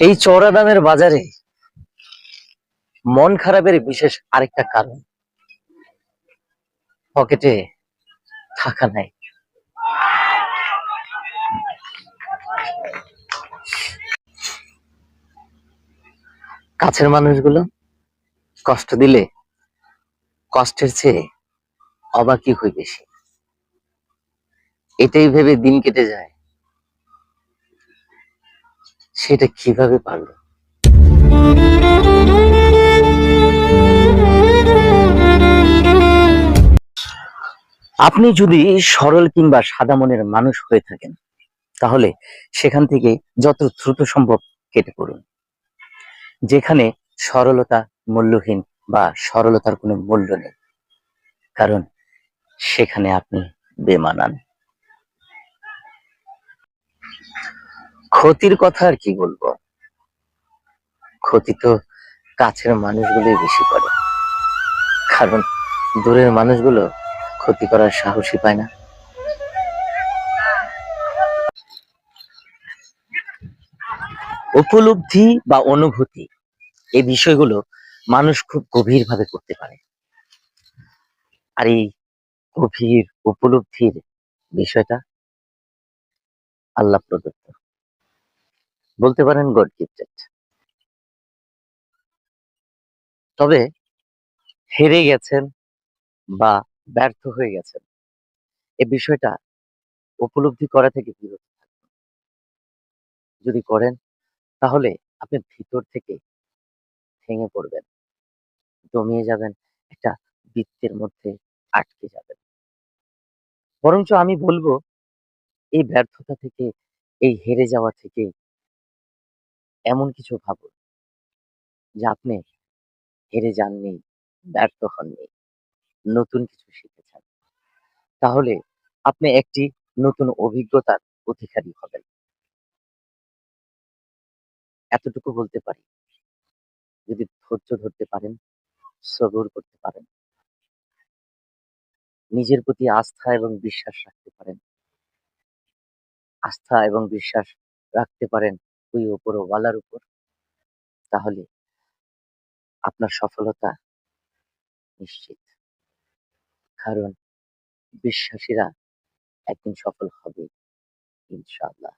এই চড়া দামের বাজারে মন খারাপের বিশেষ আরেকটা কারণ। পকেটে টাকা নাই। কাছের মানুষগুলো কষ্ট দিলে কষ্টের চেয়ে অবাকই হই বেশি। এটাই ভেবে দিন কেটে যায়। সেটা কীভাবে পারল আপনি যদি সরল কিংবা সাদা মনের মানুষ হয়ে থাকেন, তাহলে সেখান থেকে যত দ্রুত সম্ভব কেটে পড়ুন। যেখানে সরলতা মূল্যহীন বা সরলতার কোনো মূল্য নেই, কারণ সেখানে আপনি বেমানান। ক্ষতির কথা আর কি বলব? ক্ষতি তো কাছের মানুষগুলোই বেশি করে। কারণ দূরের মানুষগুলো ক্ষতি করার সাহসই পায় না। উপলব্ধি বা অনুভূতি এই বিষয়গুলো মানুষ খুব গভীরভাবে করতে পারে। আর এই গভীর উপলব্ধির বিষয়টা আল্লাহ প্রদত্ত। বলতে পারেন গড গিফটেড তবে হেরে গেছেন বা ব্যর্থ হয়ে গেছেন, এ বিষয়টা উপলব্ধি করা থেকে বিরত থাকবেন যদি করেন, তাহলে আপনি ভিতর থেকে ভেঙে পড়বেন, দমিয়ে যাবেন, একটা বৃত্তের মধ্যে আটকে যাবেন। বরঞ্চ আমি বলব, এই ব্যর্থতা থেকে, এই হেরে যাওয়া থেকে এমন কিছু ভাবুন যে আপনি হেরে যাননি, ব্যর্থ হননি, নতুন কিছু শিখেছেন। তাহলে আপনি একটি নতুন অভিজ্ঞতার অধিকারী হবেন। এতটুকু বলতে পারি। যদি ধৈর্য ধরতে পারেন, সবর করতে পারেন। নিজের প্রতি আস্থা এবং বিশ্বাস রাখতে পারেন। আস্থা এবং বিশ্বাস রাখতে পারেন ওই ওপরওয়ালার উপর তাহলে আপনার সফলতা নিশ্চিত। কারণ বিশ্বাসীরা একদিন সফল হবে ইনশাআল্লাহ।